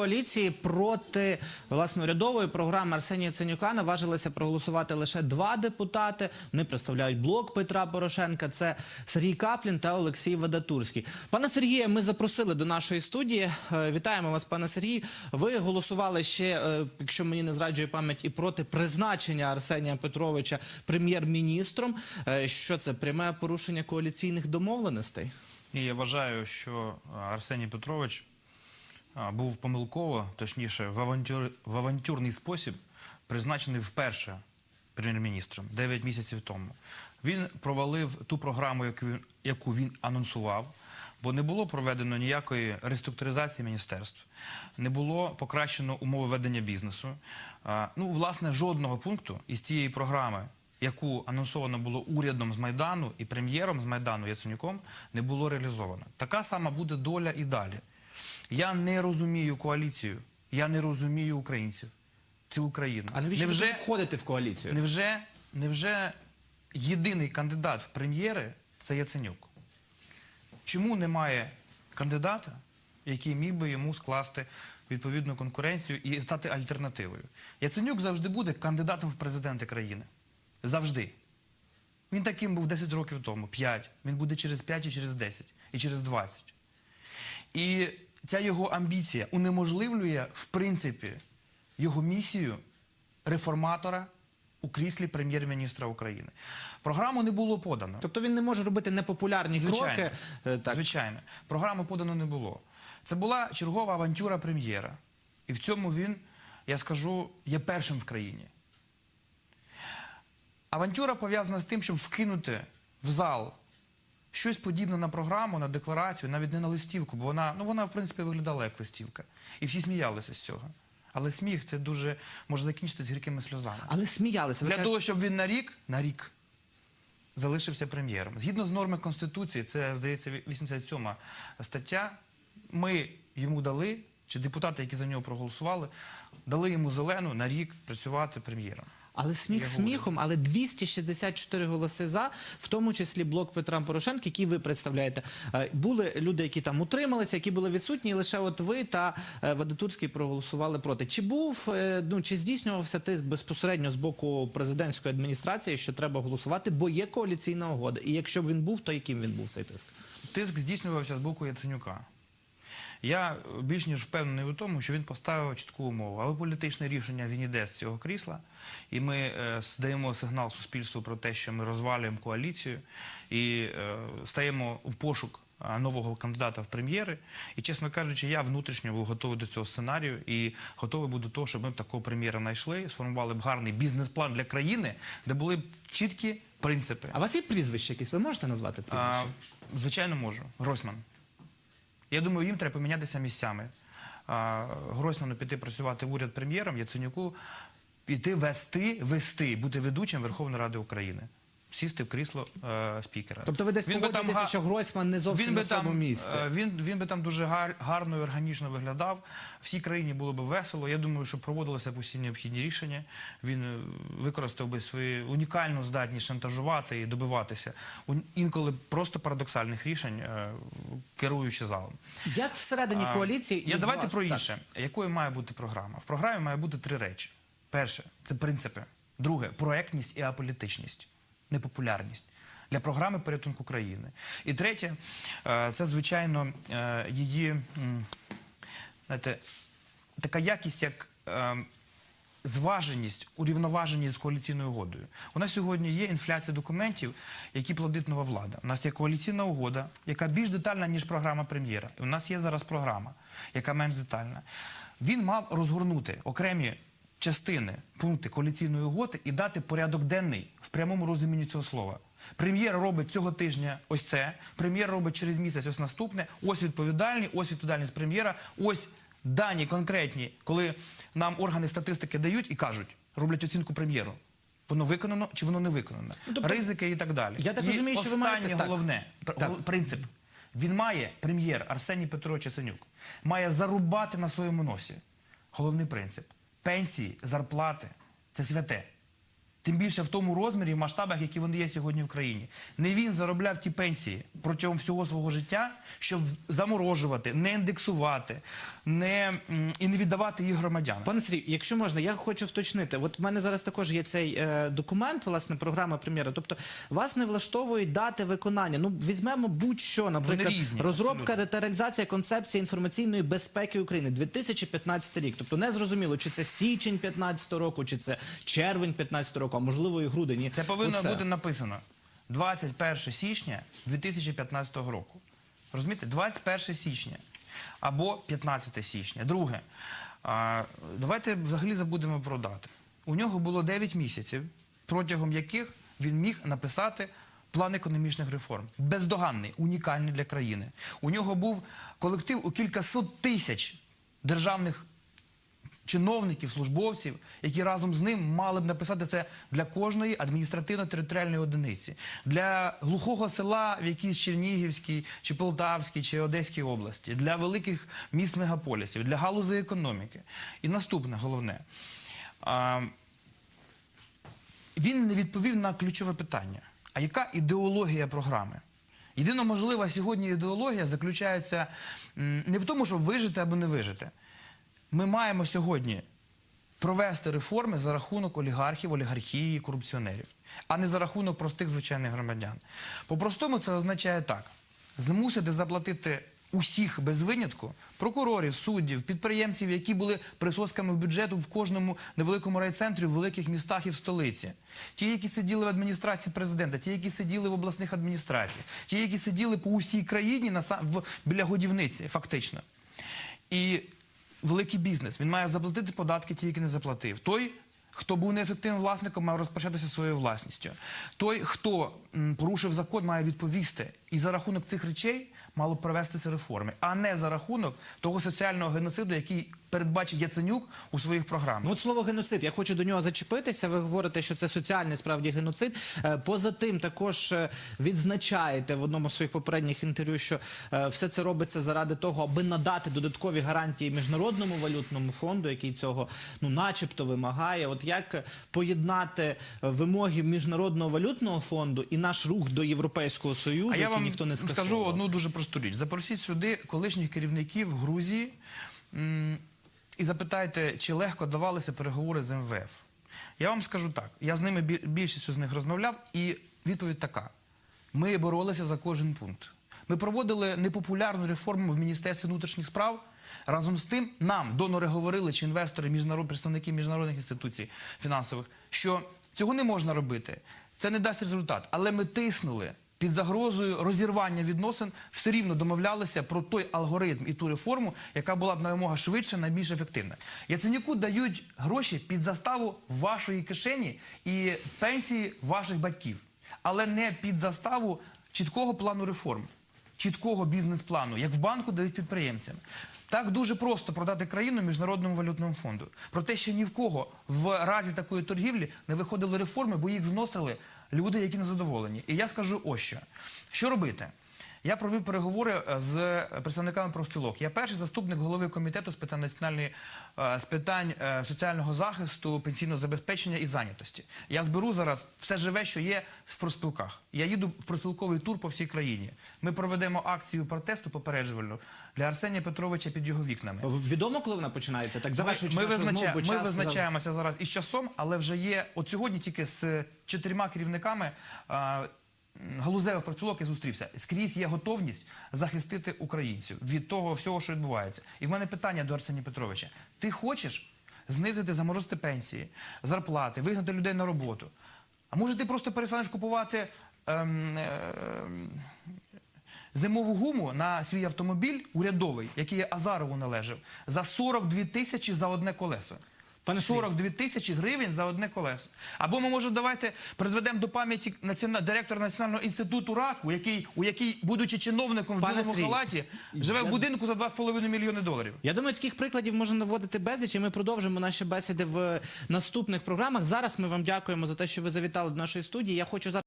Коаліції проти власне урядової програми Арсенія Ценюка наважилися проголосувати лише два депутати. Вони представляють блок Петра Порошенка. Це Сергій Каплін та Олексій Вадатурський. Пане Сергія, ми запросили до нашої студії. Е, Вітаємо вас, пане Сергій. Ви голосували ще, е, якщо мені не зраджує пам'ять, і проти призначення Арсенія Петровича прем'єр-міністром. Е, Що це пряме порушення коаліційних домовленостей? Я вважаю, що Арсеній Петрович був помилково, точніше, в, авантюр, в авантюрний спосіб призначений вперше прем'єр-міністром 9 місяців тому. Він провалив ту програму, яку він, яку він анонсував. Бо не було проведено ніякої реструктуризації міністерств, не було покращено умови ведення бізнесу. Ну, власне, жодного пункту із тієї програми, яку анонсовано було урядом з Майдану і прем'єром з Майдану Яценюком, не було реалізовано. Така сама буде доля і далі. Я не розумію коаліцію, я не розумію українців, цілу країну. А навіщо невже, ви входите в коаліцію? невже, невже єдиний кандидат в прем'єри це Яценюк? Чому немає кандидата, який міг би йому скласти відповідну конкуренцію і стати альтернативою? Яценюк завжди буде кандидатом в президенти країни. Завжди. Він таким був 10 років тому, 5. Він буде через 5 і через 10, і через 20. І ця його амбіція унеможливлює, в принципі, його місію реформатора у кріслі прем'єр-міністра України. Програму не було подано. Тобто він не може робити непопулярні Звичайно. кроки. е, Так. Звичайно. Програму подано не було. Це була чергова авантюра прем'єра. І в цьому він, я скажу, є першим в країні. Авантюра пов'язана з тим, щоб вкинути в зал щось подібне на програму, на декларацію, навіть не на листівку, бо вона, ну, вона в принципі, виглядала як листівка. І всі сміялися з цього. Але сміх це дуже може закінчитися гіркими сльозами. Але сміялися. Для кажете, того, щоб він на рік, на рік залишився прем'єром. Згідно з норми Конституції, це, здається, 87 стаття, ми йому дали, чи депутати, які за нього проголосували, дали йому зелену на рік працювати прем'єром. Але сміх сміхом, але 264 голоси за, в тому числі блок Петра Порошенка, який ви представляєте. Е, Були люди, які там утрималися, які були відсутні, і лише от ви та е, Вадатурський проголосували проти. Чи був е, ну чи здійснювався тиск безпосередньо з боку президентської адміністрації, що треба голосувати, бо є коаліційна угода? І якщо б він був, то яким він був цей тиск? Тиск здійснювався з боку Яценюка. Я більш ніж впевнений у тому, що він поставив чітку умову. Але політичне рішення він іде з цього крісла, і ми е, даємо сигнал суспільству про те, що ми розвалюємо коаліцію і е, стаємо в пошук нового кандидата в прем'єри. І, чесно кажучи, я внутрішньо був готовий до цього сценарію і готовий був до того, щоб ми б такого прем'єра знайшли, сформували б гарний бізнес-план для країни, де були б чіткі принципи. А у вас є прізвище якесь? Ви можете назвати А, звичайно, можу. Гройсман. Я думаю, їм треба помінятися місцями. Гройсману піти працювати в уряд прем'єром, Яценюку піти вести, вести, бути ведучим Верховної Ради України. Сісти в крісло е, спікера. Тобто ви десь Він би погодитеся, га- що Гройсман не зовсім він на би там, своєму місці. е, Він, він би там дуже гар, гарно і органічно виглядав. Всій країні було б весело. Я думаю, що проводилися б усі необхідні рішення. Він е, використав би свою унікальну здатність шантажувати і добиватися інколи просто парадоксальних рішень, е, керуючи залом. Як всередині А, коаліції Я давайте про так. інше. Якою має бути програма? В програмі має бути три речі: перше це принципи. Друге проектність і аполітичність, непопулярність для програми порятунку країни. І третє, е, це звичайно е, її знаєте, така якість, як е, зваженість, урівноваженість з коаліційною угодою. У нас сьогодні є інфляція документів, які плодить нова влада. У нас є коаліційна угода, яка більш детальна, ніж програма прем'єра. І у нас є зараз програма, яка менш детальна. Він мав розгорнути окремі частини, пункти коаліційної угоди і дати порядок денний в прямому розумінні цього слова. Прем'єр робить цього тижня ось це. Прем'єр робить через місяць ось наступне. Ось відповідальні, ось відповідальність прем'єра, ось дані конкретні, коли нам органи статистики дають і кажуть, роблять оцінку прем'єру. Воно виконано чи воно не виконано, тобто, ризики і так далі. я так розумію, що ви маєте- головне Так. принцип. Він має прем'єр Арсеній Петрович Яценюк, має зарубати на своєму носі. Головний принцип: пенсії, зарплати це святе. Тим більше в тому розмірі і масштабах, які вони є сьогодні в країні. Не він заробляв ті пенсії протягом всього свого життя, щоб заморожувати, не індексувати, не, і не віддавати їх громадянам. Пане Сергій, якщо можна, я хочу вточнити. От в мене зараз також є цей е, документ, власне, програма прем'єра. Тобто вас не влаштовують дати виконання. Ну візьмемо будь-що, наприклад, різні, розробка абсолютно. та реалізація концепції інформаційної безпеки України 2015 рік. Тобто не зрозуміло, чи це січень 15 року, чи це червень 15 року, а можливо і грудень. І Це повинно оце. бути написано 21 січня 2015 року. Розумієте? 21 січня або 15 січня. Друге, а, давайте взагалі забудемо про дати. У нього було 9 місяців, протягом яких він міг написати план економічних реформ. Бездоганний, унікальний для країни. У нього був колектив у кількасот тисяч державних чиновників, службовців, які разом з ним мали б написати це для кожної адміністративно-територіальної одиниці, для глухого села в якійсь Чернігівській, чи Полтавській, чи Одеській області, для великих міст мегаполісів, для галузі економіки. І наступне головне. Він не відповів на ключове питання. А яка ідеологія програми? Єдино можлива сьогодні ідеологія заключається не в тому, щоб вижити або не вижити. Ми маємо сьогодні провести реформи за рахунок олігархів, олігархії, корупціонерів, а не за рахунок простих звичайних громадян. По-простому це означає так: змусити заплатити усіх без винятку прокурорів, суддів, підприємців, які були присосками в бюджету в кожному невеликому райцентрі, в великих містах і в столиці. Ті, які сиділи в адміністрації президента, ті, які сиділи в обласних адміністраціях, ті, які сиділи по усій країні на, біля годівниці, фактично. І великий бізнес. Він має заплатити податки, ті, які не заплатив. Той, хто був неефективним власником, має розпочатися своєю власністю. Той, хто порушив закон, має відповісти. І за рахунок цих речей мало б провестися реформи, а не за рахунок того соціального геноциду, який передбачив Яценюк у своїх програмах. Ну, от слово геноцид, я хочу до нього зачепитися. Ви говорите, що це соціальний справді геноцид. Е, Поза тим, також е, відзначаєте в одному з своїх попередніх інтерв'ю, що е, все це робиться заради того, аби надати додаткові гарантії міжнародному валютному фонду, який цього ну, начебто вимагає. От як поєднати вимоги міжнародного валютного фонду і наш рух до Європейського союзу, А я вам ніхто не скажу одну дуже просту річ. Запросіть сюди колишніх керівників Грузії м, і запитайте, чи легко давалися переговори з МВФ. Я вам скажу так: я з ними бі- більшістю з них розмовляв, і відповідь така: ми боролися за кожен пункт. Ми проводили непопулярну реформу в Міністерстві внутрішніх справ. Разом з тим, нам донори говорили, чи інвестори, міжнарод, представники міжнародних інституцій фінансових, що цього не можна робити. Це не дасть результат. Але ми тиснули під загрозою розірвання відносин, все рівно домовлялися про той алгоритм і ту реформу, яка була б наймога швидше, найбільш ефективна. Яценюку дають гроші під заставу вашої кишені і пенсії ваших батьків, але не під заставу чіткого плану реформ чіткого бізнес-плану, як в банку дають підприємцям. Так дуже просто продати країну міжнародному валютному фонду. Про те, що ні в кого в разі такої торгівлі не виходили реформи, бо їх зносили люди, які незадоволені. І я скажу ось що. Що робити? Я провів переговори е, з представниками профспілок. Я перший заступник голови комітету з питань національної е, з питань е, соціального захисту, пенсійного забезпечення і зайнятості. Я зберу зараз все живе, що є в профспілках. Я їду в профспілковий тур по всій країні. Ми проведемо акцію протесту попереджувальну для Арсенія Петровича під його вікнами. Відомо, коли вона починається? Так завершуючи Ми, розмову, бо ми час визначаємося зараз із часом, але вже є от сьогодні тільки з чотирма керівниками галузевих профспілок я зустрівся. Скрізь є готовність захистити українців від того всього, що відбувається. І в мене питання до Арсенія Петровича: ти хочеш знизити, заморозити пенсії, зарплати, вигнати людей на роботу? А може ти просто перестанеш купувати? ем, ем, зимову гуму на свій автомобіль урядовий, який Азарову належав, за 42 тисячі за одне колесо. Пане. 42 тисячі гривень за одне колесо. Або ми, може, давайте призведемо до пам'яті націонал... директора Національного інституту раку, який, у який, будучи чиновником в Пане білому Сергію, халаті, живе в я- будинку за 2,5 мільйони доларів. Я думаю, таких прикладів можна наводити безліч, і ми продовжимо наші бесіди в наступних програмах. Зараз ми вам дякуємо за те, що ви завітали до нашої студії. Я хочу зараз.